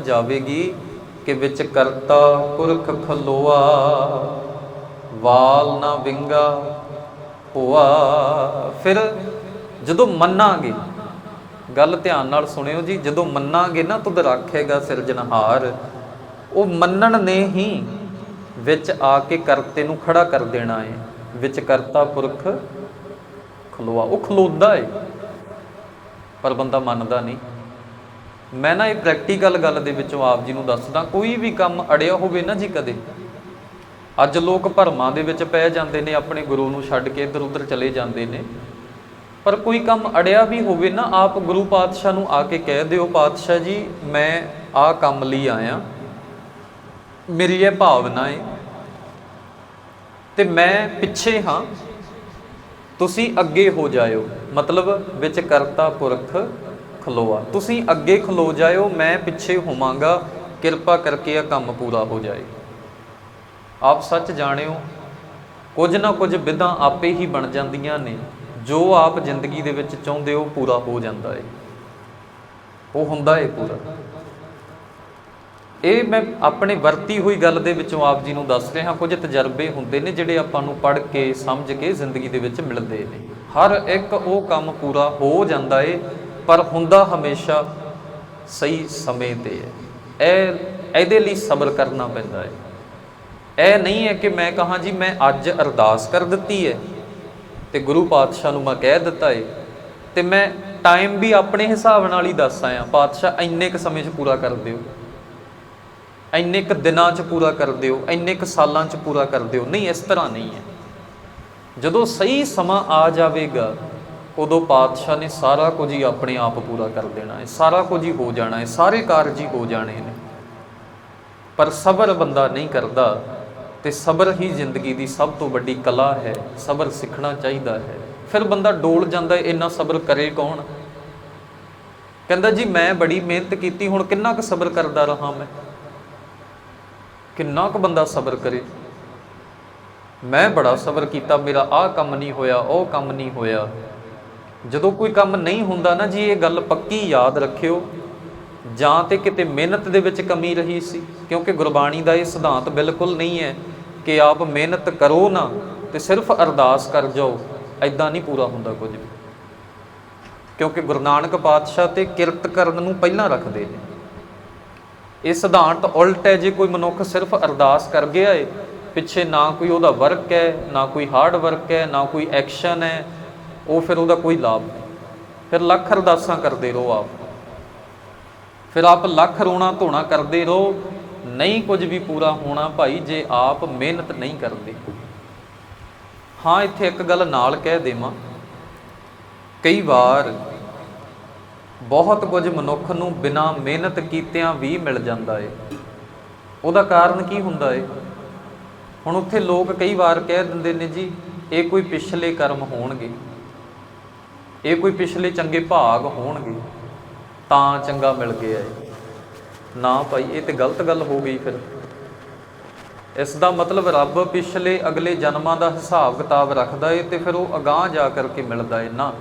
ਜਾਵੇਗੀ ਕਿ ਵਿੱਚ ਕਰਤਾ ਪੁਰਖ ਖਲੋਆ, ਵਾਲ ਨਾ ਵਿੰਗਾ ਹੋਆ ਫਿਰ ਜਦੋਂ ਮੰਨਾਂਗੇ, ਗੱਲ ਧਿਆਨ ਨਾਲ ਸੁਣਿਓ ਜੀ, ਜਦੋਂ ਮੰਨਾਂਗੇ ਨਾ ਤੁਧ ਰਾਖੇਗਾ ਸਿਰਜਣਹਾਰ ਉਹ ਮੰਨਣ ਨੇ ਹੀ ਵਿੱਚ ਆ ਕੇ ਕਰਤੇ ਨੂੰ ਖੜਾ ਕਰ ਦੇਣਾ ਹੈ ਵਿੱਚ ਕਰਤਾ ਪੁਰਖ ਖਲੋਆ। ਉਹ ਖਲੋਦਾ ਹੈ ਪਰ ਬੰਦਾ ਮੰਨਦਾ ਨਹੀਂ। ਮੈਂ ਨਾ ਇਹ ਪ੍ਰੈਕਟੀਕਲ ਗੱਲ ਦੇ ਵਿੱਚੋਂ ਆਪ ਜੀ ਨੂੰ ਦੱਸਦਾ, ਕੋਈ ਵੀ ਕੰਮ ਅੜਿਆ ਹੋਵੇ ਨਾ ਜੀ ਕਦੇ, ਅੱਜ ਲੋਕ ਭਰਮਾਂ ਦੇ ਵਿੱਚ ਪੈ ਜਾਂਦੇ ਨੇ, ਆਪਣੇ ਗੁਰੂ ਨੂੰ ਛੱਡ ਕੇ ਇੱਧਰ ਉੱਧਰ ਚਲੇ ਜਾਂਦੇ ਨੇ, ਪਰ ਕੋਈ ਕੰਮ ਅੜਿਆ ਵੀ ਹੋਵੇ ਨਾ, ਆਪ ਗੁਰੂ ਪਾਤਸ਼ਾਹ ਨੂੰ ਆ ਕੇ ਕਹਿ ਦਿਓ, ਪਾਤਸ਼ਾਹ ਜੀ, ਮੈਂ ਆਹ ਕੰਮ ਲਈ ਆਇਆ, ਮੇਰੀ ਇਹ ਭਾਵਨਾ ਹੈ ਤੇ ਮੈਂ ਪਿੱਛੇ ਹਾਂ, ਤੁਸੀਂ ਅੱਗੇ ਹੋ ਜਾਇਓ। ਮਤਲਬ ਵਿੱਚ ਕਰਤਾ ਪੁਰਖ ਖਲੋਆ ਤੁਸੀਂ ਅੱਗੇ ਖਲੋ ਜਾਇਓ, ਮੈਂ ਪਿੱਛੇ ਹੋਵਾਂਗਾ। ਕਿਰਪਾ ਕਰਕੇ ਇਹ ਕੰਮ ਪੂਰਾ ਹੋ ਜਾਏ। ਆਪ ਸੱਚ ਜਾਣਿਓ, ਕੁਝ ਨਾ ਕੁਝ ਵਿਧਾਂ ਆਪੇ ਹੀ ਬਣ ਜਾਂਦੀਆਂ ਨੇ। ਜੋ ਆਪ ਜ਼ਿੰਦਗੀ ਦੇ ਵਿੱਚ ਚਾਹੁੰਦੇ ਹੋ, ਪੂਰਾ ਹੋ ਜਾਂਦਾ ਹੈ ਉਹ ਹੁੰਦਾ ਏ ਪੂਰਾ। ਇਹ ਮੈਂ ਆਪਣੇ ਵਰਤੀ ਹੋਈ ਗੱਲ ਦੇ ਵਿੱਚੋਂ ਆਪ ਜੀ ਨੂੰ ਦੱਸ ਰਿਹਾ। ਕੁਝ ਤਜਰਬੇ ਹੁੰਦੇ ਨੇ ਜਿਹੜੇ ਆਪਾਂ ਨੂੰ ਪੜ੍ਹ ਕੇ, ਸਮਝ ਕੇ ਜ਼ਿੰਦਗੀ ਦੇ ਵਿੱਚ ਮਿਲਦੇ ਨੇ। ਹਰ ਇੱਕ ਉਹ ਕੰਮ ਪੂਰਾ ਹੋ ਜਾਂਦਾ ਏ ਪਰ ਹੁੰਦਾ ਹਮੇਸ਼ਾ ਸਹੀ ਸਮੇਂ ਤੇ ਹੈ। ਇਹ ਇਹਦੇ ਲਈ ਸਬਰ ਕਰਨਾ ਪੈਂਦਾ ਹੈ। ਇਹ ਨਹੀਂ ਹੈ ਕਿ ਮੈਂ ਕਹਾਂ, ਜੀ, ਮੈਂ ਅੱਜ ਅਰਦਾਸ ਕਰ ਦਿੱਤੀ ਹੈ ਤੇ ਗੁਰੂ ਪਾਤਸ਼ਾਹ ਨੂੰ ਮੈਂ ਕਹਿ ਦਿੱਤਾ ਹੈ ਤੇ ਮੈਂ ਟਾਈਮ ਵੀ ਆਪਣੇ ਹਿਸਾਬ ਨਾਲ ਹੀ ਦੱਸ ਆਇਆ। ਪਾਤਸ਼ਾਹ, ਇੰਨੇ ਕ ਸਮੇਂ 'ਚ ਪੂਰਾ ਕਰ ਦਿਓ। ਇੰਨੇ ਕ ਦਿਨਾਂ 'ਚ ਪੂਰਾ ਕਰ ਦਿਓ, ਇੰਨੇ ਕ ਸਾਲਾਂ 'ਚ ਪੂਰਾ ਕਰ ਦਿਓ। ਨਹੀਂ, ਇਸ ਤਰ੍ਹਾਂ ਨਹੀਂ ਹੈ। ਜਦੋਂ ਸਹੀ ਸਮਾਂ ਆ ਜਾਵੇਗਾ ਉਦੋਂ ਪਾਤਸ਼ਾਹ ਨੇ ਸਾਰਾ ਕੁਝ ਹੀ ਆਪਣੇ ਆਪ ਪੂਰਾ ਕਰ ਦੇਣਾ ਹੈ। ਸਾਰਾ ਕੁਝ ਹੀ ਹੋ ਜਾਣਾ ਹੈ। ਸਾਰੇ ਕਾਰਜ ਹੀ ਹੋ ਜਾਣੇ ਨੇ। ਪਰ ਸਬਰ ਬੰਦਾ ਨਹੀਂ ਕਰਦਾ ਤੇ ਸਬਰ ਹੀ ਜ਼ਿੰਦਗੀ ਦੀ ਸਭ ਤੋਂ ਵੱਡੀ ਕਲਾ ਹੈ। ਸਬਰ ਸਿੱਖਣਾ ਚਾਹੀਦਾ ਹੈ। ਫਿਰ ਬੰਦਾ ਡੋਲ ਜਾਂਦਾ ਇੰਨਾ ਸਬਰ ਕਰੇ ਕੌਣ? ਕਹਿੰਦਾ, ਜੀ, ਮੈਂ ਬੜੀ ਮਿਹਨਤ ਕੀਤੀ, ਹੁਣ ਕਿੰਨਾ ਕੁ ਸਬਰ ਕਰਦਾ ਰਹਾ ਮੈਂ? ਕਿੰਨਾ ਕੁ ਬੰਦਾ ਸਬਰ ਕਰੇ? ਮੈਂ ਬੜਾ ਸਬਰ ਕੀਤਾ, ਮੇਰਾ ਆਹ ਕੰਮ ਨਹੀਂ ਹੋਇਆ, ਉਹ ਕੰਮ ਨਹੀਂ ਹੋਇਆ। ਜਦੋਂ ਕੋਈ ਕੰਮ ਨਹੀਂ ਹੁੰਦਾ ਨਾ ਜੀ, ਇਹ ਗੱਲ ਪੱਕੀ ਯਾਦ ਰੱਖਿਓ। ਜਾਂ ਤੇ ਕਿਤੇ ਮਿਹਨਤ ਦੇ ਵਿੱਚ ਕਮੀ ਰਹੀ ਸੀ, ਕਿਉਂਕਿ ਗੁਰਬਾਣੀ ਦਾ ਇਹ ਸਿਧਾਂਤ ਬਿਲਕੁਲ ਨਹੀਂ ਹੈ ਕਿ ਆਪ ਮਿਹਨਤ ਕਰੋ ਨਾ ਤੇ ਸਿਰਫ ਅਰਦਾਸ ਕਰ ਜਾਓ ਐਦਾਂ ਨਹੀਂ ਪੂਰਾ ਹੁੰਦਾ ਕੁਝ ਵੀ। ਕਿਉਂਕਿ ਗੁਰੂ ਨਾਨਕ ਪਾਤਸ਼ਾਹ ਤੇ ਕਿਰਤ ਕਰਨ ਨੂੰ ਪਹਿਲਾਂ ਰੱਖਦੇ ਨੇ। ਇਹ ਸਿਧਾਂਤ ਉਲਟ ਹੈ, ਜੇ ਕੋਈ ਮਨੁੱਖ ਸਿਰਫ ਅਰਦਾਸ ਕਰ ਗਿਆ ਏ, ਪਿੱਛੇ ਨਾ ਕੋਈ ਉਹਦਾ ਵਰਕ ਹੈ, ਨਾ ਕੋਈ ਹਾਰਡ ਵਰਕ ਹੈ, ਨਾ ਕੋਈ ਐਕਸ਼ਨ ਹੈ ਉਹ ਫਿਰ ਉਹਦਾ ਕੋਈ ਲਾਭ ਨਹੀਂ। ਫਿਰ ਲੱਖ ਅਰਦਾਸਾਂ ਕਰਦੇ ਰਹੋ ਆਪ। ਫਿਰ ਆਪ ਲੱਖ ਰੋਣਾ ਧੋਣਾ ਕਰਦੇ ਰਹੋ। ਨਹੀਂ ਕੁਝ ਵੀ ਪੂਰਾ ਹੋਣਾ ਭਾਈ ਜੇ ਆਪ ਮਿਹਨਤ ਨਹੀਂ ਕਰਦੇ। ਹਾਂ, ਇੱਥੇ ਇੱਕ ਗੱਲ ਨਾਲ ਕਹਿ ਦੇਵਾਂ। ਕਈ ਵਾਰ ਬਹੁਤ ਕੁਝ ਮਨੁੱਖ ਨੂੰ ਬਿਨਾਂ ਮਿਹਨਤ ਕੀਤਿਆਂ ਵੀ ਮਿਲ ਜਾਂਦਾ ਏ। ਉਹਦਾ ਕਾਰਨ ਕੀ ਹੁੰਦਾ ਏ? ਹੁਣ ਉੱਥੇ ਲੋਕ ਕਈ ਵਾਰ ਕਹਿ ਦਿੰਦੇ ਨੇ ਜੀ, ਇਹ ਕੋਈ ਪਿਛਲੇ ਕਰਮ ਹੋਣਗੇ। ਇਹ ਕੋਈ ਪਿਛਲੇ ਚੰਗੇ ਭਾਗ ਹੋਣਗੇ, ਤਾਂ ਚੰਗਾ ਮਿਲ ਗਿਆ ਏ। ਨਾ ਭਾਈ, ਇਹ ਤੇ ਗਲਤ ਗੱਲ ਹੋ ਗਈ ਫਿਰ। ਇਸ ਦਾ ਮਤਲਬ ਰੱਬ ਪਿਛਲੇ ਅਗਲੇ ਜਨਮਾਂ ਦਾ ਹਿਸਾਬ ਕਿਤਾਬ ਰੱਖਦਾ ਏ ਤੇ ਫਿਰ ਉਹ ਅਗਾਹ ਜਾ ਕਰਕੇ ਮਿਲਦਾ ਏ ਨਾ।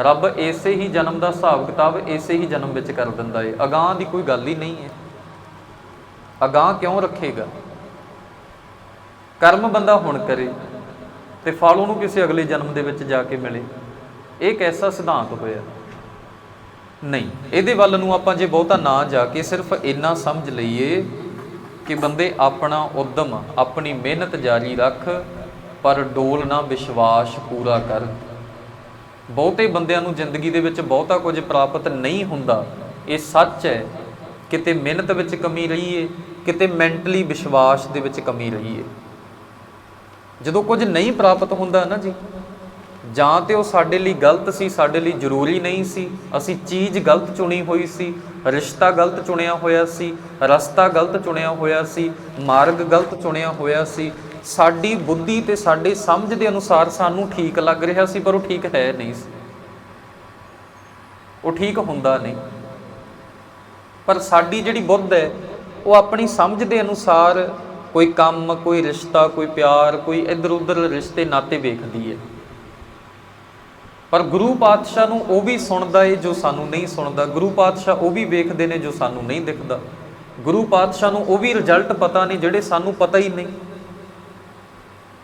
ਰੱਬ ਇਸੇ ਹੀ ਜਨਮ ਦਾ ਹਿਸਾਬ ਕਿਤਾਬ ਇਸੇ ਹੀ ਜਨਮ ਵਿੱਚ ਕਰ ਦਿੰਦਾ ਏ। ਅਗਾਹ ਦੀ ਕੋਈ ਗੱਲ ਹੀ ਨਹੀਂ ਹੈ ਅਗਾਹ ਕਿਉਂ ਰੱਖੇਗਾ? ਕਰਮ ਬੰਦਾ ਹੁਣ ਕਰੇ ਤੇ ਫਲ ਉਹਨੂੰ ਕਿਸੇ ਅਗਲੇ ਜਨਮ ਦੇ ਵਿੱਚ ਜਾ ਕੇ ਮਿਲੇ। ਇਹ ਕੈਸਾ ਸਿਧਾਂਤ ਹੋਇਆ? ਨਹੀਂ, ਇਹਦੇ ਵੱਲ ਨੂੰ ਆਪਾਂ ਜੇ ਬਹੁਤਾ ਨਾ ਜਾ ਕੇ ਸਿਰਫ ਇੰਨਾ ਸਮਝ ਲਈਏ ਕਿ ਬੰਦੇ ਆਪਣਾ ਉਦਮ, ਆਪਣੀ ਮਿਹਨਤ ਜਾਰੀ ਰੱਖ, ਪਰ ਡੋਲ ਨਾ ਵਿਸ਼ਵਾਸ ਪੂਰਾ ਕਰ। ਬਹੁਤੇ ਬੰਦਿਆਂ ਨੂੰ ਜ਼ਿੰਦਗੀ ਦੇ ਵਿੱਚ ਬਹੁਤਾ ਕੁਝ ਪ੍ਰਾਪਤ ਨਹੀਂ ਹੁੰਦਾ। ਇਹ ਸੱਚ ਹੈ, ਕਿਤੇ ਮਿਹਨਤ ਵਿੱਚ ਕਮੀ ਰਹੀ ਏ ਕਿਤੇ ਮੈਂਟਲੀ ਵਿਸ਼ਵਾਸ ਦੇ ਵਿੱਚ ਕਮੀ ਰਹੀ ਏ ਜਦੋਂ ਕੁਝ ਨਹੀਂ ਪ੍ਰਾਪਤ ਹੁੰਦਾ ਨਾ ਜੀ ਜਾਂ ਤੇ ਉਹ ਸਾਡੇ ਲਈ ਗਲਤ ਸੀ, ਸਾਡੇ ਲਈ ਜ਼ਰੂਰੀ ਨਹੀਂ ਸੀ। ਅਸੀਂ ਚੀਜ਼ ਗਲਤ ਚੁਣੀ ਹੋਈ ਸੀ, ਰਿਸ਼ਤਾ ਗਲਤ ਚੁਣਿਆ ਹੋਇਆ ਸੀ, ਰਸਤਾ ਗਲਤ ਚੁਣਿਆ ਹੋਇਆ ਸੀ, ਮਾਰਗ ਗਲਤ ਚੁਣਿਆ ਹੋਇਆ ਸੀ। ਸਾਡੀ ਬੁੱਧੀ ਤੇ ਸਾਡੇ ਸਮਝ ਦੇ ਅਨੁਸਾਰ ਸਾਨੂੰ ਠੀਕ ਲੱਗ ਰਿਹਾ ਸੀ, ਪਰ ਉਹ ਠੀਕ ਹੈ ਨਹੀਂ ਸੀ। ਉਹ ਠੀਕ ਹੁੰਦਾ ਨਹੀਂ। ਪਰ ਸਾਡੀ ਜਿਹੜੀ ਬੁੱਧ ਹੈ, ਉਹ ਆਪਣੀ ਸਮਝ ਦੇ ਅਨੁਸਾਰ ਕੋਈ ਕੰਮ, ਕੋਈ ਰਿਸ਼ਤਾ, ਕੋਈ ਪਿਆਰ, ਕੋਈ ਇੱਧਰ ਉੱਧਰ ਰਿਸ਼ਤੇ ਨਾਤੇ ਵੇਖਦੀ ਹੈ। ਪਰ ਗੁਰੂ ਪਾਤਸ਼ਾਹ ਨੂੰ ਉਹ ਵੀ ਸੁਣਦਾ ਏ ਜੋ ਸਾਨੂੰ ਨਹੀਂ ਸੁਣਦਾ। ਗੁਰੂ ਪਾਤਸ਼ਾਹ ਉਹ ਵੀ ਵੇਖਦੇ ਨੇ ਜੋ ਸਾਨੂੰ ਨਹੀਂ ਦਿਖਦਾ। ਗੁਰੂ ਪਾਤਸ਼ਾਹ ਨੂੰ ਉਹ ਵੀ ਰਿਜ਼ਲਟ ਪਤਾ ਨਹੀਂ ਜਿਹੜੇ ਸਾਨੂੰ ਪਤਾ ਹੀ ਨਹੀਂ।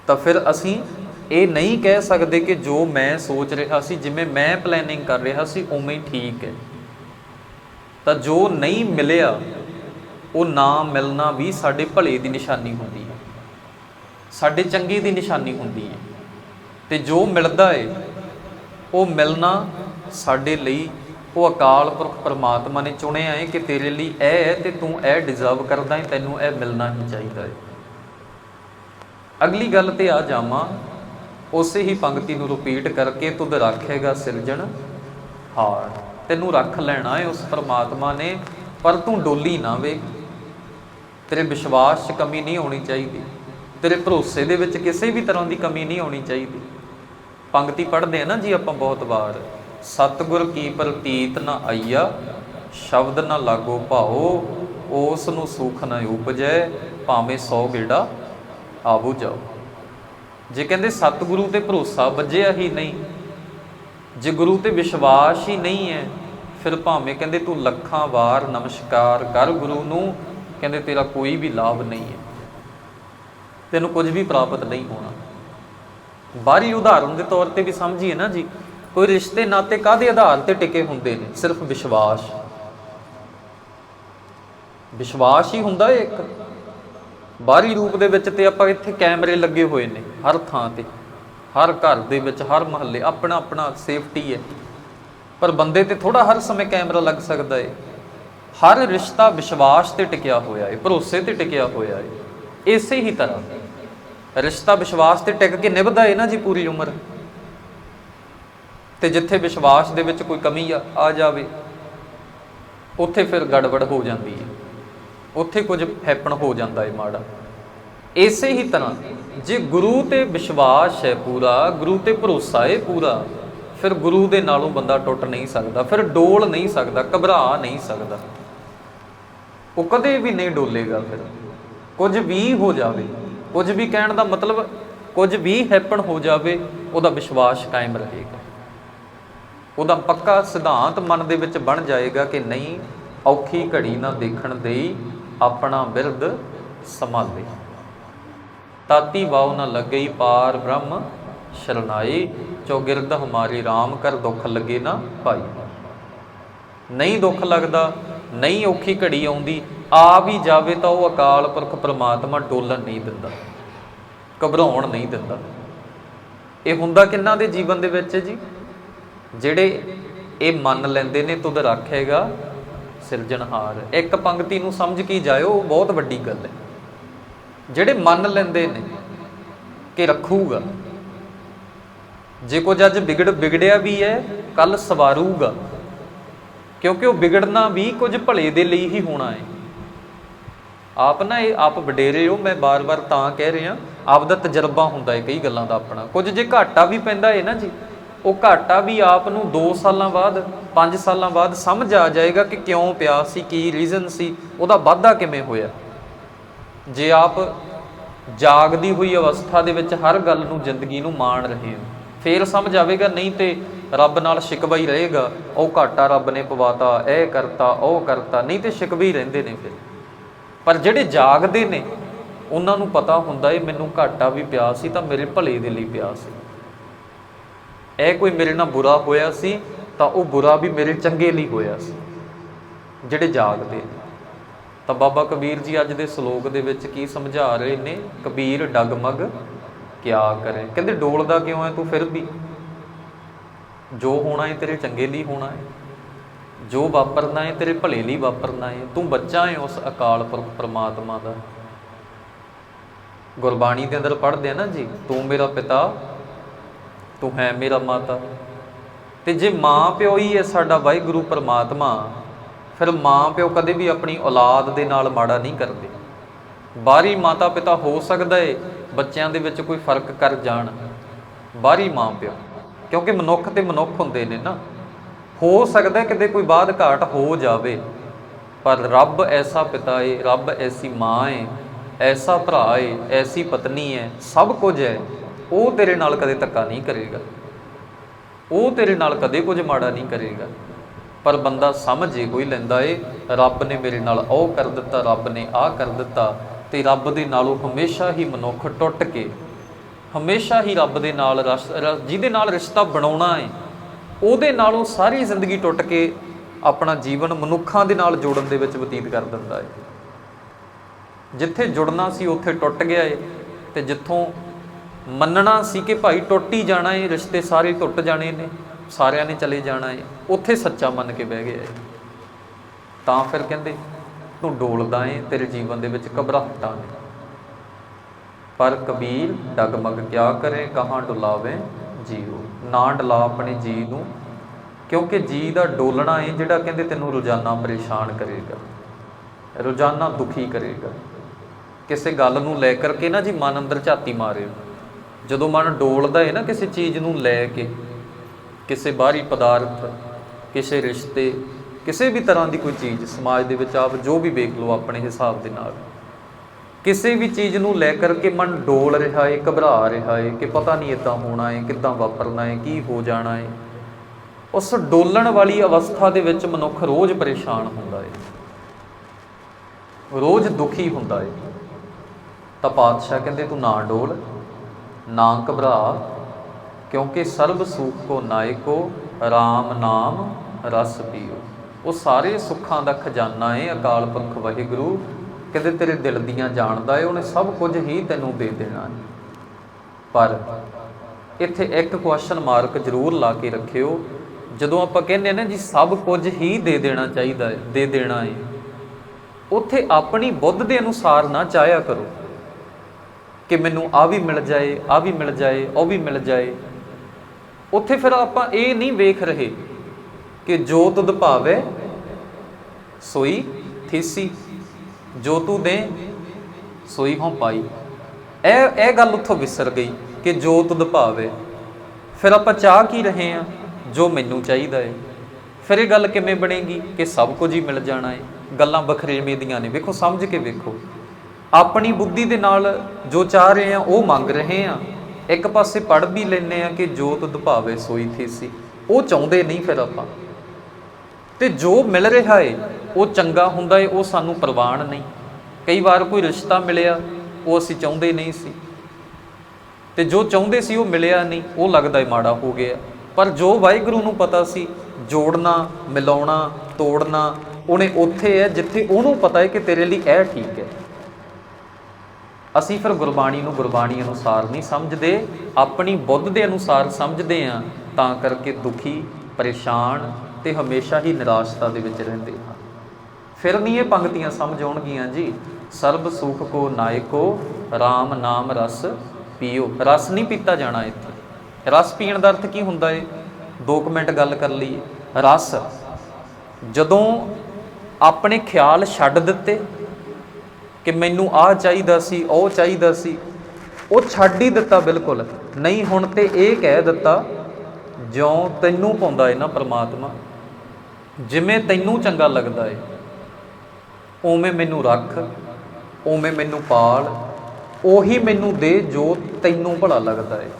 ਤਾਂ ਫਿਰ ਅਸੀਂ ਇਹ ਨਹੀਂ ਕਹਿ ਸਕਦੇ ਕਿ ਜੋ ਮੈਂ ਸੋਚ ਰਿਹਾ ਸੀ, ਜਿਵੇਂ ਮੈਂ ਪਲੈਨਿੰਗ ਕਰ ਰਿਹਾ ਸੀ, ਉਵੇਂ ਹੀ ਠੀਕ ਹੈ। ਤਾਂ ਜੋ ਨਹੀਂ ਮਿਲਿਆ, ਉਹ ਨਾ ਮਿਲਣਾ ਵੀ ਸਾਡੇ ਭਲੇ ਦੀ ਨਿਸ਼ਾਨੀ ਹੁੰਦੀ ਹੈ। ਸਾਡੇ ਚੰਗੇ ਦੀ ਨਿਸ਼ਾਨੀ ਹੁੰਦੀ ਹੈ। ਤੇ ਜੋ ਮਿਲਦਾ ਏ ਉਹ ਮਿਲਣਾ ਸਾਡੇ ਲਈ ਉਹ ਅਕਾਲ ਪੁਰਖ ਪਰਮਾਤਮਾ ਨੇ ਚੁਣਿਆ ਹੈ ਕਿ ਤੇਰੇ ਲਈ ਇਹ ਹੈ ਤੇ ਤੂੰ ਇਹ ਡਿਜ਼ਰਵ ਕਰਦਾ ਹੈ, ਤੈਨੂੰ ਇਹ ਮਿਲਣਾ ਹੀ ਚਾਹੀਦਾ ਹੈ। ਅਗਲੀ ਗੱਲ ਤੇ ਆ ਜਾਵਾਂ, ਉਸੇ ਹੀ ਪੰਕਤੀ ਨੂੰ ਰਿਪੀਟ ਕਰਕੇ ਤੁਧ ਰੱਖੇਗਾ ਸਿਰਜਣ ਹਾਰ। ਤੈਨੂੰ ਰੱਖ ਲੈਣਾ ਹੈ ਉਸ ਪਰਮਾਤਮਾ ਨੇ, ਪਰ ਤੂੰ ਡੋਲੀ ਨਾ ਵੇ ਤੇਰੇ ਵਿਸ਼ਵਾਸ 'ਚ ਕਮੀ ਨਹੀਂ ਹੋਣੀ ਚਾਹੀਦੀ। ਤੇਰੇ ਭਰੋਸੇ ਦੇ ਵਿੱਚ ਕਿਸੇ ਵੀ ਤਰ੍ਹਾਂ ਦੀ ਕਮੀ ਨਹੀਂ ਹੋਣੀ ਚਾਹੀਦੀ। ਪੰਕਤੀ ਪੜ੍ਹਦੇ ਆ ਨਾ ਜੀ ਆਪਾਂ ਬਹੁਤ ਵਾਰ, ਸਤਿਗੁਰ ਕੀ ਪ੍ਰਤੀਤ ਨਾ ਆਈਆ, ਸ਼ਬਦ ਨਾ ਲਾਗੋ ਭਾਓ ਉਸ ਨੂੰ ਸੁਖ ਨਾ ਉਪਜੈ, ਭਾਵੇਂ 100 ਗੇੜਾ ਆਬੂ ਜਾਓ। ਜੇ ਕਹਿੰਦੇ ਸਤਿਗੁਰੂ ਤੇ ਭਰੋਸਾ ਵੱਜਿਆ ਹੀ ਨਹੀਂ, ਜੇ ਗੁਰੂ ਤੇ ਵਿਸ਼ਵਾਸ ਹੀ ਨਹੀਂ ਹੈ, ਫਿਰ ਭਾਵੇਂ ਕਹਿੰਦੇ ਤੂੰ ਲੱਖਾਂ ਵਾਰ ਨਮਸਕਾਰ ਕਰ ਗੁਰੂ ਨੂੰ, ਕਹਿੰਦੇ ਤੇਰਾ ਕੋਈ ਵੀ ਲਾਭ ਨਹੀਂ ਹੈ। ਤੈਨੂੰ ਕੁਝ ਵੀ ਪ੍ਰਾਪਤ ਨਹੀਂ ਹੋਣਾ। ਬਾਹਰੀ ਉਦਾਹਰਨ ਦੇ ਤੌਰ ਤੇ ਵੀ ਸਮਝੀਏ ਨਾ ਜੀ, ਕੋਈ ਰਿਸ਼ਤੇ ਨਾਤੇ ਕਾਦੇ ਆਧਾਰ ਤੇ ਟਿਕੇ ਹੁੰਦੇ ਨੇ? ਸਿਰਫ ਵਿਸ਼ਵਾਸ। ਵਿਸ਼ਵਾਸ ਹੀ ਹੁੰਦਾ ਹੈ ਇੱਕ। ਬਾਹਰੀ ਰੂਪ ਦੇ ਵਿੱਚ ਤੇ ਆਪਾਂ ਇੱਥੇ ਕੈਮਰੇ ਲੱਗੇ ਹੋਏ ਨੇ, ਹਰ ਥਾਂ ਤੇ। ਹਰ ਘਰ ਦੇ ਵਿੱਚ, ਹਰ ਮਹੱਲੇ ਆਪਣਾ ਆਪਣਾ ਸੇਫਟੀ ਹੈ ਪਰ ਬੰਦੇ ਤੇ ਥੋੜਾ ਹਰ ਸਮੇਂ ਕੈਮਰਾ ਲੱਗ ਸਕਦਾ ਹੈ ਹਰ ਰਿਸ਼ਤਾ ਵਿਸ਼ਵਾਸ ਤੇ ਟਿਕਿਆ ਹੋਇਆ ਹੈ ਭਰੋਸੇ ਤੇ ਟਿਕਿਆ ਹੋਇਆ ਹੈ ਇਸੇ ਹੀ ਤਰ੍ਹਾਂ। ਰਿਸ਼ਤਾ ਵਿਸ਼ਵਾਸ ਤੇ ਟਿਕ ਕੇ ਨਿਭਦਾ ਹੈ ਨਾ ਜੀ ਪੂਰੀ ਉਮਰ। ਤੇ ਜਿੱਥੇ ਵਿਸ਼ਵਾਸ ਦੇ ਵਿੱਚ ਕੋਈ ਕਮੀ ਆ ਆ ਜਾਵੇ, ਉੱਥੇ ਫਿਰ ਗੜਬੜ ਹੋ ਜਾਂਦੀ ਹੈ ਉੱਥੇ ਕੁਝ ਹੈਪਨ ਹੋ ਜਾਂਦਾ ਹੈ ਮਾੜਾ। ਇਸੇ ਹੀ ਤਰ੍ਹਾਂ ਜੇ ਗੁਰੂ ਤੇ ਵਿਸ਼ਵਾਸ ਹੈ ਪੂਰਾ, ਗੁਰੂ ਤੇ ਭਰੋਸਾ ਹੈ ਪੂਰਾ, ਫਿਰ ਗੁਰੂ ਦੇ ਨਾਲੋਂ ਬੰਦਾ ਟੁੱਟ ਨਹੀਂ ਸਕਦਾ, ਫਿਰ ਡੋਲ ਨਹੀਂ ਸਕਦਾ, ਘਬਰਾ ਨਹੀਂ ਸਕਦਾ। ਉਹ ਕਦੇ ਵੀ ਨਹੀਂ ਡੋਲੇਗਾ ਫਿਰ। ਕੁਝ ਵੀ ਹੋ ਜਾਵੇ। ਕੁਝ ਵੀ ਕਹਿਣ ਦਾ ਮਤਲਬ ਕੁਝ ਵੀ ਹੈਪਨ ਹੋ ਜਾਵੇ, ਉਹਦਾ ਵਿਸ਼ਵਾਸ ਕਾਇਮ ਰਹੇਗਾ। ਉਹਦਾ ਪੱਕਾ ਸਿਧਾਂਤ ਮਨ ਦੇ ਵਿੱਚ ਬਣ ਜਾਏਗਾ ਕਿ ਨਹੀਂ, ਔਖੀ ਘੜੀ ਨਾ ਦੇਖਣ ਦੇਈ, ਆਪਣਾ ਬਿਰਧ ਸੰਭਾਲੇ। ਤਾਤੀ ਵਾਉ ਨਾ ਲੱਗਈ ਪਾਰ ਬ੍ਰਹਮ, ਸ਼ਰਨਾਈ, ਚੌਗਿਰਦ ਹਮਾਰੀ RAM ਕਰ ਦੁੱਖ ਲੱਗੇ ਨਾ ਭਾਈ। ਨਹੀਂ ਦੁੱਖ ਲੱਗਦਾ, ਨਹੀਂ ਔਖੀ ਘੜੀ ਆਉਂਦੀ ਆ ਵੀ ਜਾਵੇ ਤਾਂ ਉਹ ਅਕਾਲ ਪੁਰਖ ਪ੍ਰਮਾਤਮਾ ਡੋਲਣ ਨਹੀਂ ਦਿੰਦਾ, ਘਬਰਾਉਣ ਨਹੀਂ ਦਿੰਦਾ। ਇਹ ਹੁੰਦਾ ਕਿੰਨਾ ਦੇ ਜੀਵਨ ਦੇ ਵਿੱਚ ਜੀ? ਜਿਹੜੇ ਇਹ ਮੰਨ ਲੈਂਦੇ ਨੇ ਤੁਧ ਰੱਖੇਗਾ ਸਿਰਜਣਹਾਰ ਇੱਕ ਪੰਕਤੀ ਨੂੰ ਸਮਝ ਕੇ ਜਾਇਓ ਬਹੁਤ ਵੱਡੀ ਗੱਲ ਹੈ। ਜਿਹੜੇ ਮੰਨ ਲੈਂਦੇ ਨੇ ਕਿ ਰੱਖੂਗਾ, ਜੇ ਕੁਝ ਅੱਜ ਵਿਗੜ, ਵਿਗੜਿਆ ਵੀ ਹੈ ਕੱਲ ਸਵਾਰੂਗਾ, ਕਿਉਂਕਿ ਉਹ ਵਿਗੜਨਾ ਵੀ ਕੁਝ ਭਲੇ ਦੇ ਲਈ ਹੀ ਹੋਣਾ ਹੈ। ਆਪ ਨਾ ਇਹ ਆਪ ਵਡੇਰੇ ਹੋ, ਮੈਂ ਬਾਰ-ਬਾਰ ਤਾਂ ਕਹਿ ਰਿਹਾ, ਆਪ ਦਾ ਤਜਰਬਾ ਹੁੰਦਾ ਹੈ ਕਈ ਗੱਲਾਂ ਦਾ ਆਪਣਾ। ਕੁਝ ਜੇ ਘਾਟਾ ਵੀ ਪੈਂਦਾ ਹੈ ਨਾ ਜੀ, ਉਹ ਘਾਟਾ ਵੀ ਆਪ ਨੂੰ 2 ਸਾਲਾਂ ਬਾਅਦ 5 ਸਾਲਾਂ ਬਾਅਦ ਸਮਝ ਆ ਜਾਏਗਾ ਕਿ ਕਿਉਂ ਪਿਆ ਸੀ, ਕੀ ਰੀਜ਼ਨ ਸੀ, ਉਹਦਾ ਵਾਧਾ ਕਿਵੇਂ ਹੋਇਆ। ਜੇ ਆਪ ਜਾਗਦੀ ਹੋਈ ਅਵਸਥਾ ਦੇ ਵਿੱਚ ਹਰ ਗੱਲ ਨੂੰ ਜ਼ਿੰਦਗੀ ਨੂੰ ਮਾਣ ਰਹੇ ਹੋ, ਫੇਰ ਸਮਝ ਆਵੇਗਾ, ਨਹੀਂ ਤੇ ਰੱਬ ਨਾਲ ਸ਼ਿਕਵਾ ਹੀ ਰਹੇਗਾ, ਉਹ ਘਾਟਾ ਰੱਬ ਨੇ ਪਵਾਤਾ, ਇਹ ਕਰਤਾ, ਉਹ ਕਰਤਾ, ਨਹੀਂ ਤੇ ਸ਼ਿਕਵੇ ਹੀ ਰਹਿੰਦੇ ਨੇ ਫਿਰ। ਪਰ ਜਿਹੜੇ ਜਾਗਦੇ ਨੇ, ਉਹਨਾਂ ਨੂੰ ਪਤਾ ਹੁੰਦਾ ਏ ਮੈਨੂੰ ਘਾਟਾ ਵੀ ਪਿਆ ਸੀ ਤਾਂ ਮੇਰੇ ਭਲੇ ਦੇ ਲਈ ਪਿਆ ਸੀ। ਇਹ ਕੋਈ ਮੇਰੇ ਨਾਲ ਬੁਰਾ ਹੋਇਆ ਸੀ ਤਾਂ ਉਹ ਬੁਰਾ ਵੀ ਮੇਰੇ ਚੰਗੇ ਲਈ ਹੋਇਆ ਸੀ, ਜਿਹੜੇ ਜਾਗਦੇ ਨੇ। ਤਾਂ ਬਾਬਾ ਕਬੀਰ ਜੀ ਅੱਜ ਦੇ ਸ਼ਲੋਕ ਦੇ ਵਿੱਚ ਕੀ ਸਮਝਾ ਰਹੇ ਨੇ? ਕਬੀਰ ਡਗਮਗ ਕਿਆ ਕਰੇ? ਕਹਿੰਦੇ ਡੋਲਦਾ ਕਿਉਂ ਹੈ ਤੂੰ ਫਿਰ ਵੀ? ਜੋ ਹੋਣਾ ਹੈ ਤੇਰੇ ਚੰਗੇ ਲਈ ਹੋਣਾ ਹੈ ਜੋ ਵਾਪਰਨਾ ਹੈ ਤੇਰੇ ਭਲੇ ਲਈ ਵਾਪਰਨਾ ਹੈ ਤੂੰ ਬੱਚਾ ਹੈ ਉਸ ਅਕਾਲ ਪੁਰਖ ਪਰਮਾਤਮਾ ਦਾ। ਗੁਰਬਾਣੀ ਦੇ ਅੰਦਰ ਪੜ੍ਹਦੇ ਆ ਨਾ ਜੀ, ਤੂੰ ਮੇਰਾ ਪਿਤਾ, ਤੂੰ ਹੈ ਮੇਰਾ ਮਾਤਾ। ਤੇ ਜੇ ਮਾਂ ਪਿਓ ਹੀ ਹੈ ਸਾਡਾ ਵਾਹਿਗੁਰੂ ਪਰਮਾਤਮਾ, ਫਿਰ ਮਾਂ ਪਿਓ ਕਦੇ ਵੀ ਆਪਣੀ ਔਲਾਦ ਦੇ ਨਾਲ ਮਾੜਾ ਨਹੀਂ ਕਰਦੇ। ਬਾਹਰੀ ਮਾਤਾ ਪਿਤਾ ਹੋ ਸਕਦਾ ਏ, ਬੱਚਿਆਂ ਦੇ ਵਿੱਚ ਕੋਈ ਫ਼ਰਕ ਕਰ ਜਾਣ। ਬਾਹਰੀ ਮਾਂ ਪਿਓ, ਕਿਉਂਕਿ ਮਨੁੱਖ ਤੇ ਮਨੁੱਖ ਹੁੰਦੇ ਨੇ ਨਾ। ਹੋ ਸਕਦਾ ਕਿਤੇ ਕੋਈ ਬਾਦ ਘਾਟ ਹੋ ਜਾਵੇ, ਪਰ ਰੱਬ ਐਸਾ ਪਿਤਾ ਏ, ਰੱਬ ਐਸੀ ਮਾਂ ਏ, ਐਸਾ ਭਰਾ ਏ, ਐਸੀ ਪਤਨੀ ਏ, ਸਭ ਕੁਝ ਹੈ ਉਹ ਤੇਰੇ ਨਾਲ ਕਦੇ ਧੱਕਾ ਨਹੀਂ ਕਰੇਗਾ। ਉਹ ਤੇਰੇ ਨਾਲ ਕਦੇ ਕੁਝ ਮਾੜਾ ਨਹੀਂ ਕਰੇਗਾ। ਪਰ ਬੰਦਾ ਸਮਝ ਇਹੋ ਹੀ ਲੈਂਦਾ ਏ, ਰੱਬ ਨੇ ਮੇਰੇ ਨਾਲ ਉਹ ਕਰ ਦਿੱਤਾ, ਰੱਬ ਨੇ ਆਹ ਕਰ ਦਿੱਤਾ, ਤੇ ਰੱਬ ਦੇ ਨਾਲੋਂ ਹਮੇਸ਼ਾ ਹੀ ਮਨੁੱਖ ਟੁੱਟ ਕੇ, ਹਮੇਸ਼ਾ ਹੀ ਰੱਬ ਦੇ ਨਾਲ ਰਸ- ਜਿਹਦੇ ਨਾਲ ਰਿਸ਼ਤਾ ਬਣਾਉਣਾ ਏ ਉਹਦੇ ਨਾਲੋਂ ਸਾਰੀ ਜ਼ਿੰਦਗੀ ਟੁੱਟ ਕੇ ਆਪਣਾ ਜੀਵਨ ਮਨੁੱਖਾਂ ਦੇ ਨਾਲ ਜੋੜਨ ਦੇ ਵਿੱਚ ਬਤੀਤ ਕਰ ਦਿੰਦਾ ਹੈ ਜਿੱਥੇ ਜੁੜਨਾ ਸੀ, ਉੱਥੇ ਟੁੱਟ ਗਿਆ ਏ ਤੇ ਜਿੱਥੋਂ ਮੰਨਣਾ ਸੀ ਕਿ ਭਾਈ ਟੁੱਟ ਹੀ ਜਾਣਾ ਏ, ਰਿਸ਼ਤੇ ਸਾਰੇ ਟੁੱਟ ਜਾਣੇ ਨੇ, ਸਾਰਿਆਂ ਨੇ ਚਲੇ ਜਾਣਾ ਏ, ਉੱਥੇ ਸੱਚਾ ਮੰਨ ਕੇ ਬਹਿ ਗਿਆ ਏ। ਤਾਂ ਫਿਰ ਕਹਿੰਦੇ, ਤੂੰ ਡੋਲਦਾ ਏ, ਤੇਰੇ ਜੀਵਨ ਦੇ ਵਿੱਚ ਘਬਰਾਹਟਾਂ ਨੇ। ਪਰ ਕਬੀਰ ਡਗਮਗ ਕਿਆ ਕਰੇ ਕਹਾਂ ਡੁਲਾਵੇ ਜੀਉ ਨਾ ਡਲਾ ਆਪਣੇ ਜੀ ਨੂੰ, ਕਿਉਂਕਿ ਜੀ ਦਾ ਡੋਲਣਾ ਏ ਜਿਹੜਾ ਕਹਿੰਦੇ ਤੈਨੂੰ ਰੋਜ਼ਾਨਾ ਪਰੇਸ਼ਾਨ ਕਰੇਗਾ। ਰੋਜ਼ਾਨਾ ਦੁਖੀ ਕਰੇਗਾ। ਕਿਸੇ ਗੱਲ ਨੂੰ ਲੈ ਕਰਕੇ ਨਾ ਜੀ ਮਨ ਅੰਦਰ ਝਾਤੀ ਮਾਰਿਓ। ਜਦੋਂ ਮਨ ਡੋਲਦਾ ਹੈ ਨਾ ਕਿਸੇ ਚੀਜ਼ ਨੂੰ ਲੈ ਕੇ, ਕਿਸੇ ਬਾਹਰੀ ਪਦਾਰਥ, ਕਿਸੇ ਰਿਸ਼ਤੇ, ਕਿਸੇ ਵੀ ਤਰ੍ਹਾਂ ਦੀ ਕੋਈ ਚੀਜ਼, ਸਮਾਜ ਦੇ ਵਿੱਚ ਆਪ ਜੋ ਵੀ ਵੇਖ ਲਓ ਆਪਣੇ ਹਿਸਾਬ ਦੇ ਨਾਲ। ਕਿਸੇ ਵੀ ਚੀਜ਼ ਨੂੰ ਲੈ ਕਰਕੇ ਮਨ ਡੋਲ ਰਿਹਾ ਹੈ ਘਬਰਾ ਰਿਹਾ ਏ ਕਿ ਪਤਾ ਨਹੀਂ ਇਦਾਂ ਹੋਣਾ ਏ, ਕਿੱਦਾਂ ਵਾਪਰਨਾ ਹੈ ਕੀ ਹੋ ਜਾਣਾ ਏ। ਉਸ ਡੋਲਣ ਵਾਲੀ ਅਵਸਥਾ ਦੇ ਵਿੱਚ ਮਨੁੱਖ ਰੋਜ਼ ਪਰੇਸ਼ਾਨ ਹੁੰਦਾ ਹੈ ਰੋਜ਼ ਦੁਖੀ ਹੁੰਦਾ ਹੈ ਤਾਂ ਪਾਤਸ਼ਾਹ ਕਹਿੰਦੇ, ਤੂੰ ਨਾ ਡੋਲ, ਨਾ ਘਬਰਾ, ਕਿਉਂਕਿ ਸਰਬ ਸੁਖ ਕੋ ਨਾਇਕੋ RAM ਨਾਮ ਰਸ ਪੀਓ। ਉਹ ਸਾਰੇ ਸੁੱਖਾਂ ਦਾ ਖਜ਼ਾਨਾ ਏ, ਅਕਾਲ ਪੁਰਖ ਵਾਹਿਗੁਰੂ। ਕਹਿੰਦੇ ਤੇਰੇ ਦਿਲ ਦੀਆਂ ਜਾਣਦਾ ਏ, ਉਹਨੇ ਸਭ ਕੁਝ ਹੀ ਤੈਨੂੰ ਦੇ ਦੇਣਾ ਪਰ ਇੱਥੇ ਇੱਕ ਕੁਐਸਚਨ ਮਾਰਕ ਜ਼ਰੂਰ ਲਾ ਕੇ ਰੱਖਿਓ, ਜਦੋਂ ਆਪਾਂ ਕਹਿੰਦੇ ਆ ਨਾ ਜੀ ਸਭ ਕੁਝ ਹੀ ਦੇ ਦੇਣਾ ਚਾਹੀਦਾ ਹੈ ਦੇ ਦੇਣਾ ਹੈ ਉੱਥੇ ਆਪਣੀ ਬੁੱਧ ਦੇ ਅਨੁਸਾਰ ਨਾ ਚਾਹਿਆ ਕਰੋ ਕਿ ਮੈਨੂੰ ਆ ਵੀ ਮਿਲ ਜਾਏ ਆ ਵੀ ਮਿਲ ਜਾਏ, ਉਹ ਵੀ ਮਿਲ ਜਾਏ। ਉੱਥੇ ਫਿਰ ਆਪਾਂ ਇਹ ਨਹੀਂ ਵੇਖ ਰਹੇ ਕਿ ਜੋ ਤੁਧ ਭਾਵੇ ਸੋਈ, ਥੀਸੀ। ਜੋ ਤੂੰ ਦੇ, ਸੋਈ ਹੋਂ ਪਾਈ। ਇਹ ਇਹ ਗੱਲ ਉੱਥੋਂ ਵਿਸਰ ਗਈ ਕਿ ਜੋ ਤੁਧ ਭਾਵੇ। ਫਿਰ ਆਪਾਂ ਚਾਹ ਕੀ ਰਹੇ ਆ? ਜੋ ਮੈਨੂੰ ਚਾਹੀਦਾ ਹੈ ਫਿਰ ਇਹ ਗੱਲ ਕਿਵੇਂ ਬਣੇਗੀ ਕਿ ਸਭ ਕੁਝ ਹੀ ਮਿਲ ਜਾਣਾ ਹੈ ਗੱਲਾਂ ਬਖਰੇਵੇਂ ਦੀਆਂ ਨੇ। ਵੇਖੋ, ਸਮਝ ਕੇ ਵੇਖੋ। ਆਪਣੀ ਬੁੱਧੀ ਦੇ ਨਾਲ ਜੋ ਚਾਹ ਰਹੇ ਆ, ਉਹ ਮੰਗ ਰਹੇ ਆ। ਇੱਕ ਪਾਸੇ ਪੜ ਵੀ ਲੈਨੇ ਆ ਕਿ ਜੋ ਤੁਧ ਭਾਵੇ ਸੋਈ ਥੀਸੀ। ਉਹ ਚਾਹੁੰਦੇ ਨਹੀਂ ਫਿਰ ਆਪਾਂ। ਤੇ ਜੋ ਮਿਲ ਰਿਹਾ ਏ ਉਹ ਚੰਗਾ ਹੁੰਦਾ ਏ, ਉਹ ਸਾਨੂੰ ਪ੍ਰਵਾਨ ਨਹੀਂ। ਕਈ ਵਾਰ ਕੋਈ ਰਿਸ਼ਤਾ ਮਿਲਿਆ, ਉਹ ਅਸੀਂ ਚਾਹੁੰਦੇ ਨਹੀਂ ਸੀ। ਤੇ ਜੋ ਚਾਹੁੰਦੇ ਸੀ, ਉਹ ਮਿਲਿਆ ਨਹੀਂ, ਉਹ ਲੱਗਦਾ ਏ ਮਾੜਾ ਹੋ ਗਿਆ। ਪਰ ਜੋ ਵਾਹਿਗੁਰੂ ਨੂੰ ਪਤਾ ਸੀ, ਜੋੜਨਾ, ਮਿਲਾਉਣਾ, ਤੋੜਨਾ, ਉਹਨੇ ਉੱਥੇ ਹੈ, ਜਿੱਥੇ ਉਹਨੂੰ ਪਤਾ ਹੈ ਕਿ ਤੇਰੇ ਲਈ ਇਹ ਠੀਕ ਹੈ। ਅਸੀਂ ਫਿਰ ਗੁਰਬਾਣੀ ਨੂੰ ਗੁਰਬਾਣੀ ਅਨੁਸਾਰ ਨਹੀਂ ਸਮਝਦੇ, ਆਪਣੀ ਬੁੱਧ ਦੇ ਅਨੁਸਾਰ ਸਮਝਦੇ ਆ ਤਾਂ ਕਰਕੇ ਦੁਖੀ, ਪਰੇਸ਼ਾਨ ਤੇ ਹਮੇਸ਼ਾ ਹੀ ਨਿਰਾਸ਼ਤਾ ਦੇ ਵਿੱਚ ਰਹਿੰਦੇ ਹਾਂ। ਫਿਰ ਨਹੀਂ ਇਹ ਪੰਕਤੀਆਂ ਸਮਝ ਆਉਣਗੀਆਂ ਜੀ। ਸਰਬ ਸੁਖ ਕੋ ਨਾਇਕੋ RAM ਨਾਮ ਰਸ ਪੀਓ। ਰਸ ਨਹੀਂ ਪੀਤਾ ਜਾਣਾ ਇੱਥੇ। ਰਸ ਪੀਣ ਦਾ ਅਰਥ ਕੀ ਹੁੰਦਾ ਏ? 2 ਮਿੰਟ ਗੱਲ ਕਰ ਲਈਏ। ਰਸ ਜਦੋਂ ਆਪਣੇ ਖਿਆਲ ਛੱਡ ਦਿੱਤੇ ਕਿ ਮੈਨੂੰ ਆਹ ਚਾਹੀਦਾ ਸੀ, ਉਹ ਚਾਹੀਦਾ ਸੀ, ਉਹ ਛੱਡ ਹੀ ਦਿੱਤਾ ਬਿਲਕੁਲ। ਨਹੀਂ, ਹੁਣ ਤੇ ਇਹ ਕਹਿ ਦਿੱਤਾ, ਜਿਉਂ ਤੈਨੂੰ ਪਾਉਂਦਾ ਏ ਨਾ ਪ੍ਰਮਾਤਮਾ, ਜਿਵੇਂ ਤੈਨੂੰ ਚੰਗਾ ਲੱਗਦਾ ਏ। ਉਵੇਂ ਮੈਨੂੰ ਰੱਖ, ਉਵੇਂ ਮੈਨੂੰ ਪਾਲ, ਉਹੀ ਮੈਨੂੰ ਦੇ ਜੋ ਤੈਨੂੰ ਭਲਾ ਲੱਗਦਾ ਏ।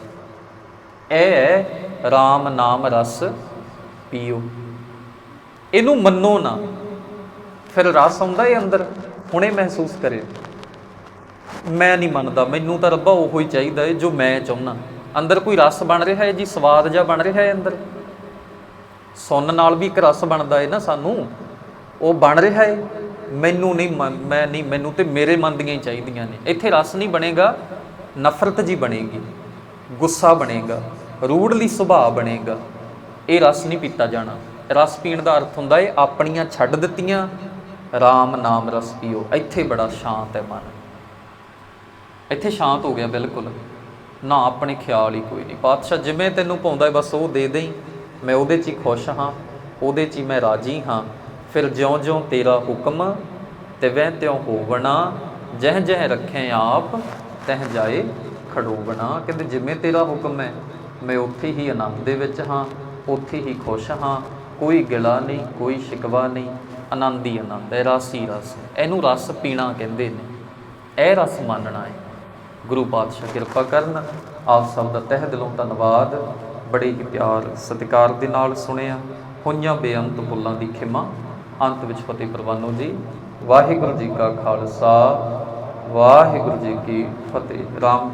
ਇਹ ਹੈ RAM ਨਾਮ ਰਸ ਪੀਓ। ਇਹਨੂੰ ਮੰਨੋ ਨਾ। ਫਿਰ ਰਸ ਆਉਂਦਾ ਏ ਅੰਦਰ, ਹੁਣੇ ਮਹਿਸੂਸ ਕਰੇ ਮੈਂ ਨਹੀਂ ਮੰਨਦਾ, ਮੈਨੂੰ ਤਾਂ ਰੱਬਾ ਉਹੋ ਹੀ ਚਾਹੀਦਾ ਏ ਜੋ ਮੈਂ ਚਾਹੁੰਦਾ ਅੰਦਰ ਕੋਈ ਰਸ ਬਣ ਰਿਹਾ ਹੈ ਜੀ, ਸਵਾਦ ਜਿਹਾ ਬਣ ਰਿਹਾ ਹੈ ਅੰਦਰ। ਸੁਣਨ ਨਾਲ ਵੀ ਇੱਕ ਰਸ ਬਣਦਾ ਏ ਨਾ ਸਾਨੂੰ। ਉਹ ਬਣ ਰਿਹਾ ਏ। ਮੈਨੂੰ ਨਹੀਂ ਮਨ- ਮੈਂ ਨਹੀਂ, ਮੈਨੂੰ ਤੇ ਮੇਰੇ ਮਨ ਦੀਆਂ ਹੀ ਚਾਹੀਦੀਆਂ ਨੇ। ਇੱਥੇ ਰਸ ਨਹੀਂ ਬਣੇਗਾ, ਨਫ਼ਰਤ ਜੀ ਬਣੇਗੀ, ਗੁੱਸਾ ਬਣੇਗਾ, ਰੂੜਲੀ ਸੁਭਾਅ ਬਣੇਗਾ। ਇਹ ਰਸ ਨਹੀਂ ਪੀਤਾ ਜਾਣਾ। ਰਸ ਪੀਣ ਦਾ ਅਰਥ ਹੁੰਦਾ ਏ, ਆਪਣੀਆਂ ਛੱਡ ਦਿੱਤੀਆਂ RAM ਨਾਮ ਰਸ ਪੀਓ। ਇੱਥੇ ਬੜਾ ਸ਼ਾਂਤ ਹੈ ਮਨ। ਇੱਥੇ ਸ਼ਾਂਤ ਹੋ ਗਿਆ ਬਿਲਕੁਲ। ਨਾ ਆਪਣੇ ਖਿਆਲ ਹੀ ਕੋਈ ਨਹੀਂ। ਪਾਤਸ਼ਾਹ ਜਿਵੇਂ ਤੈਨੂੰ ਪਾਉਂਦਾ ਹੈ ਬਸ ਉਹ ਦੇ ਦੇਈ। ਮੈਂ ਉਹਦੇ 'ਚ ਹੀ ਖੁਸ਼ ਹਾਂ, ਉਹਦੇ 'ਚ ਹੀ ਮੈਂ ਰਾਜੀ ਹਾਂ। ਫਿਰ ਜਿਉਂ-ਜਿਉਂ ਤੇਰਾ ਹੁਕਮ ਤਿਵੇਂ ਤਿਉਂ ਹੋਵਣਾ ਜਹ ਜਹ ਰੱਖੇ ਆਪ, ਤਹ ਜਾਏ ਖੜੋਵਣਾ। ਕਹਿੰਦੇ, ਜਿਵੇਂ ਤੇਰਾ ਹੁਕਮ ਹੈ, ਮੈਂ ਉੱਥੇ ਹੀ ਆਨੰਦ ਦੇ ਵਿੱਚ ਹਾਂ, ਉੱਥੇ ਹੀ ਖੁਸ਼ ਹਾਂ। ਕੋਈ ਗਿਲਾ ਨਹੀਂ, ਕੋਈ ਸ਼ਿਕਵਾ ਨਹੀਂ। ਆਨੰਦ ਹੀ ਆਨੰਦ ਹੈ, ਰਸ ਹੀ ਰਸ ਇਹਨੂੰ ਰਸ ਪੀਣਾ ਕਹਿੰਦੇ ਨੇ। ਇਹ ਰਸ ਮੰਨਣਾ ਹੈ। ਗੁਰੂ ਪਾਤਸ਼ਾਹ ਕਿਰਪਾ ਕਰਨ, ਆਪ ਸਭ ਦਾ ਤਹਿ ਦਿਲੋਂ ਧੰਨਵਾਦ। ਬੜੇ ਹੀ ਪਿਆਰ ਸਤਿਕਾਰ ਦੇ ਨਾਲ ਸੁਣਿਆ। ਹੋਈਆਂ ਬੇਅੰਤ ਭੁੱਲਾਂ ਦੀ ਖਿਮਾ ਅੰਤ ਵਿੱਚ ਫਤਿਹ ਪ੍ਰਵਾਨੋ ਜੀ ਵਾਹਿਗੁਰੂ ਜੀ ਕਾ ਖਾਲਸਾ ਵਾਹਿਗੁਰੂ ਜੀ ਕੀ ਫਤਿਹ। ਰਾਮ